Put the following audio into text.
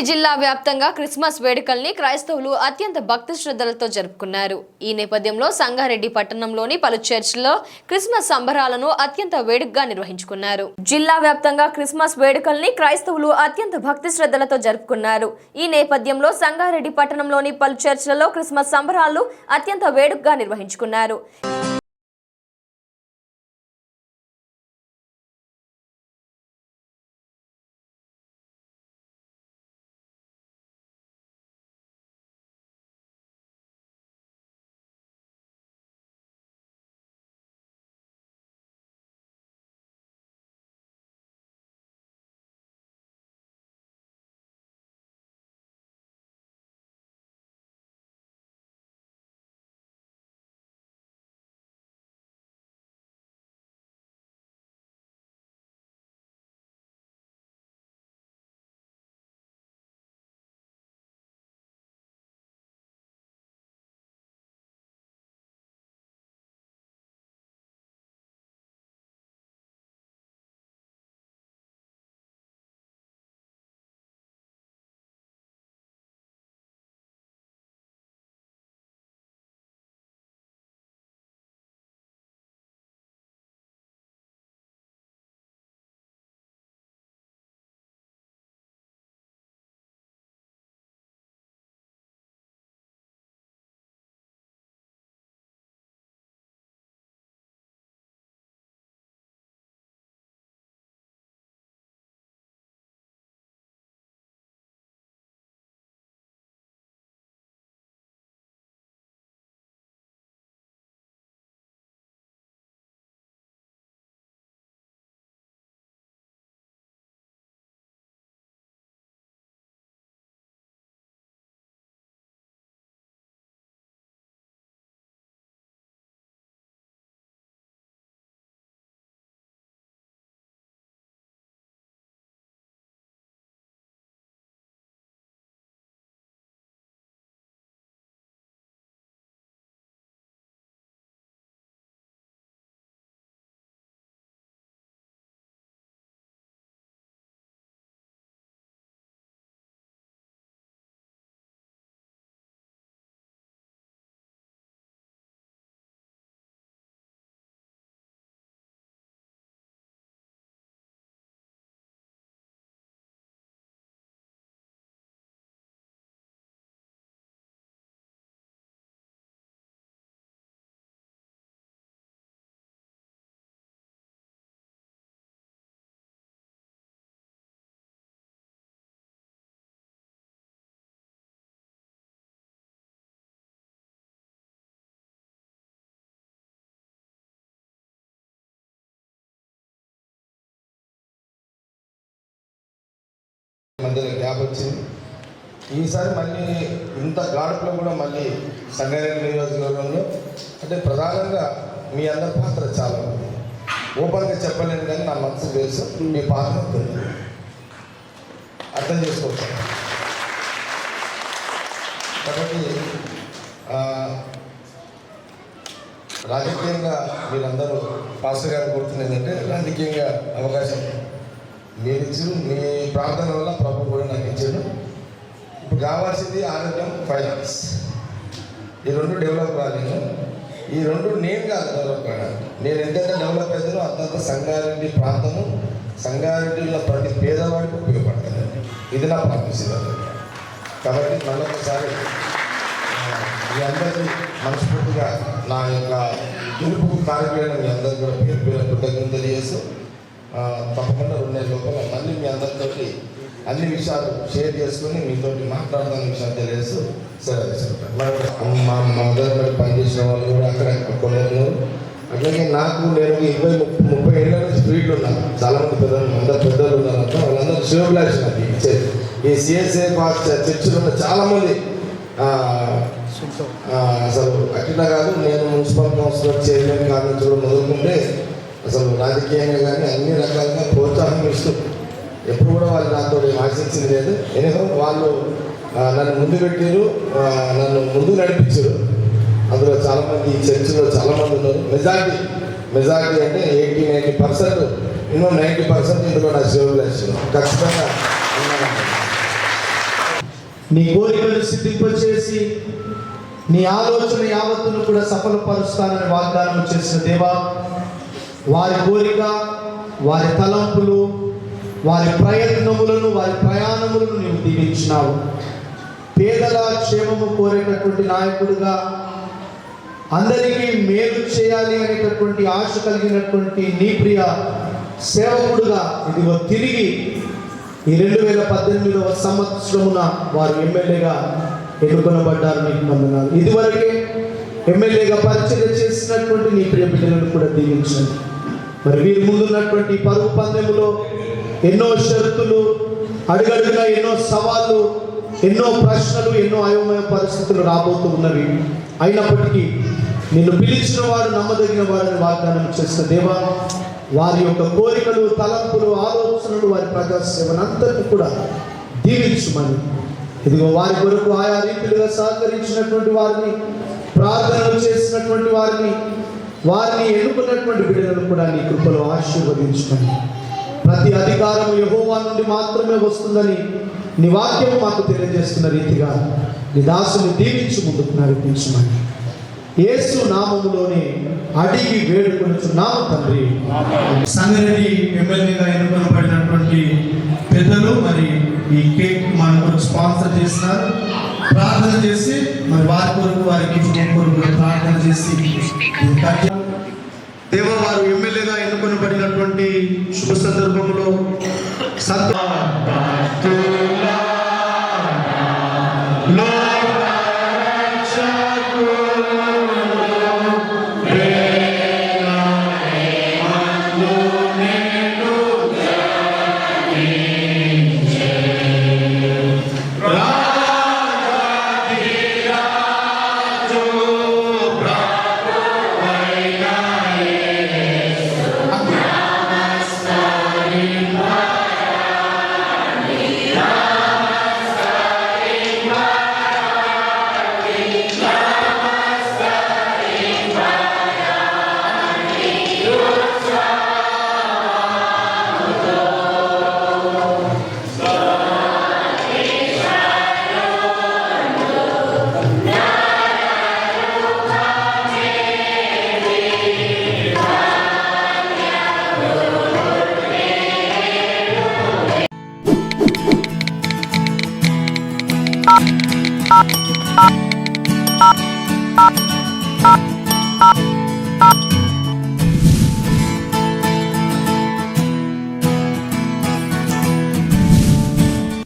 సంగారెడ్డి జిల్లా వ్యాప్తంగా క్రిస్మస్ వేడుకల్ని క్రైస్తవులు అత్యంత భక్తి శ్రద్ధలతో జరుపుకున్నారు. ఈ నేపథ్యంలో సంగారెడ్డి పట్టణంలోని పలు చర్చిల్లో క్రిస్మస్ సంబరాలను అత్యంత వేడుకగా నిర్వహించుకున్నారు. జిల్లా వ్యాప్తంగా క్రిస్మస్ వేడుకల్ని క్రైస్తవులు అత్యంత భక్తి శ్రద్ధలతో జరుపుకున్నారు. ఈ నేపథ్యంలో సంగారెడ్డి పట్టణంలోని పలు చర్చిలలో క్రిస్మస్ సంబరాలు అత్యంత వేడుకగా నిర్వహించుకున్నారు. మధ్యలో గ్యాప్ వచ్చింది. ఈసారి మళ్ళీ ఇంత గాడుపులో కూడా మళ్ళీ సంగారెడ్డి నియోజకవర్గంలో అంటే ప్రధానంగా మీ అందరి పాత్ర చాలా ఉంది. ఓపెన్గా చెప్పలేను కానీ నా మనసు తెలుసు మీ పాత్ర తెలియదు అర్థం చేసుకోవచ్చు? కాబట్టి రాజకీయంగా మీరందరూ పాస్టర్ గారు కోరుతున్నది ఏంటంటే రాజకీయంగా అవకాశం మీరు ఇచ్చిన మీ ప్రార్థన వల్ల ప్రభు కూడా నాకు ఇచ్చాడు. ఇప్పుడు కావాల్సింది ఆరోగ్యం ఫైనాన్స్ ఈ రెండు డెవలప్ కాలేదు ఈ రెండు నేను కాదు డెవలప్ కావడానికి నేను ఎంతైతే డెవలప్ అవుతానో అంతంత సంగారెడ్డి ప్రాంతము సంగారెడ్డిలో ప్రతి పేదవాడికి ఉపయోగపడుతుందండి ఇది నా ప్రార్థిస్తుంది కాబట్టి మళ్ళొకసారి మీ అందరికీ మనస్ఫూర్తిగా నా యొక్క గెలుపు కార్యక్రమం మీ అందరికీ కూడా పేరు పేరు కృతజ్ఞతలు చేస్తూ తప్పకుండా రెండు నెలల లోపల మళ్ళీ మీ అందరితోటి అన్ని విషయాలు షేర్ చేసుకుని మీతోటి మాట్లాడుతున్న విషయాలు తెలియజేస్తూ సరే మరి మా మదర్ పనిచేసిన వాళ్ళు కూడా అక్కడ కొందరు అట్లాగే నాకు నేను ఇరవై ముప్పై ముప్పై ఏళ్ళ ఫీల్డ్ ఉన్నాను చాలా మంది పెద్దలు అందరు పెద్దలు ఉన్నారంట వాళ్ళందరూ శివభిలాష్ నాకు ఇచ్చేది ఈ సిఎస్ఏ చర్చిలో ఉన్న చాలా మంది ఆ, ఆ, అసలు అట్లా కాదు. నేను మున్సిపల్ కౌన్సిలర్ చైర్మన్ కాదు నుంచి కూడా మొదలుకుంటే అసలు రాజకీయంగా కానీ అన్ని రకాలుగా ప్రోత్సాహం ఇస్తూ ఎప్పుడు కూడా వాళ్ళు నాతో ఆశించింది లేదు. ఎనిహో వాళ్ళు నన్ను ముందు పెట్టారు నన్ను ముందు నడిపించారు. అందులో చాలామంది ఈ చర్చిలో చాలామంది ఉన్నారు. మెజార్టీ మెజార్టీ అంటే ఎయిటీ నైంటీ పర్సెంట్ ఇన్నో నైంటీ పర్సెంట్ ఇందులో నా సేవలు ఖచ్చితంగా నీ కోరికలు సిద్ధింపచేసి నీ ఆలోచన యావత్తును కూడా సఫలపరుస్తానని వాగ్దానం చేసిన దేవా వారి కోరిక వారి తలంపులు వారి ప్రయత్నములను వారి ప్రయాణములను నీవు దీవించినావు. పేదల క్షేమము కోరేటటువంటి నాయకుడుగా అందరికీ మేలు చేయాలి అనేటటువంటి ఆశ కలిగినటువంటి నీ ప్రియ సేవకుడుగా ఇదిగో తిరిగి ఈ రెండు వేల పద్దెనిమిదవ సంవత్సరమున వారు ఎమ్మెల్యేగా ఎన్నుకొనబడ్డారు నీకు వందనాలు. ఇదివరకే ఎమ్మెల్యేగా పరిచయం చేసినటువంటి నీ ప్రియ బిడ్డలను కూడా దీవించండి. మరి వీరి ముందున్నటువంటి పరుగు పందెములో ఎన్నో షరతులు అడుగడుగునా ఎన్నో సవాళ్ళు ఎన్నో ప్రశ్నలు ఎన్నో అయోమయ పరిస్థితులు రాబోతూ ఉన్నవి. అయినప్పటికీ నిన్ను పిలిచిన వాడు నమ్మదగిన వారిని వాగ్దానం చేసిన దేవా వారి యొక్క కోరికలు తలంపులు ఆలోచనలు వారి ప్రజాసేవనంతటిని కూడా దీవించమని. ఇదిగో వారి కొరకు ఆయా రీతిలుగా సహకరించినటువంటి వారిని ప్రార్థనలు చేసినటువంటి వారిని వారిని ఎన్నుకున్నటువంటి బిడ్డలను కూడా నీ కృపలో ఆశీర్వదించుమని ప్రతి అధికారం యహోవా నుండి మాత్రమే వస్తుందని నీ వాక్యం మాకు తెలియజేస్తున్న రీతిగా నీ దాసుని దీవించి ముందుకు నడిపించమని. ఏసు నామములోనే అడిగి వేడుకొనుచున్నాము తండ్రి. సంగతి ఎమ్మెల్యేగా ఎన్నుకొనబడినటువంటి పెద్దలు మరి ఈ కేక్ మనకు స్పాన్సర్ చేస్తున్నారు. ప్రార్థన చేసి మరి వారి కొరకు వారి గిఫ్ట్ కొరకు ప్రార్థన చేసి దేవ వారు ఎమ్మెల్యేగా ఎన్నుకొని పడినటువంటి శుభ సందర్భంలో సంత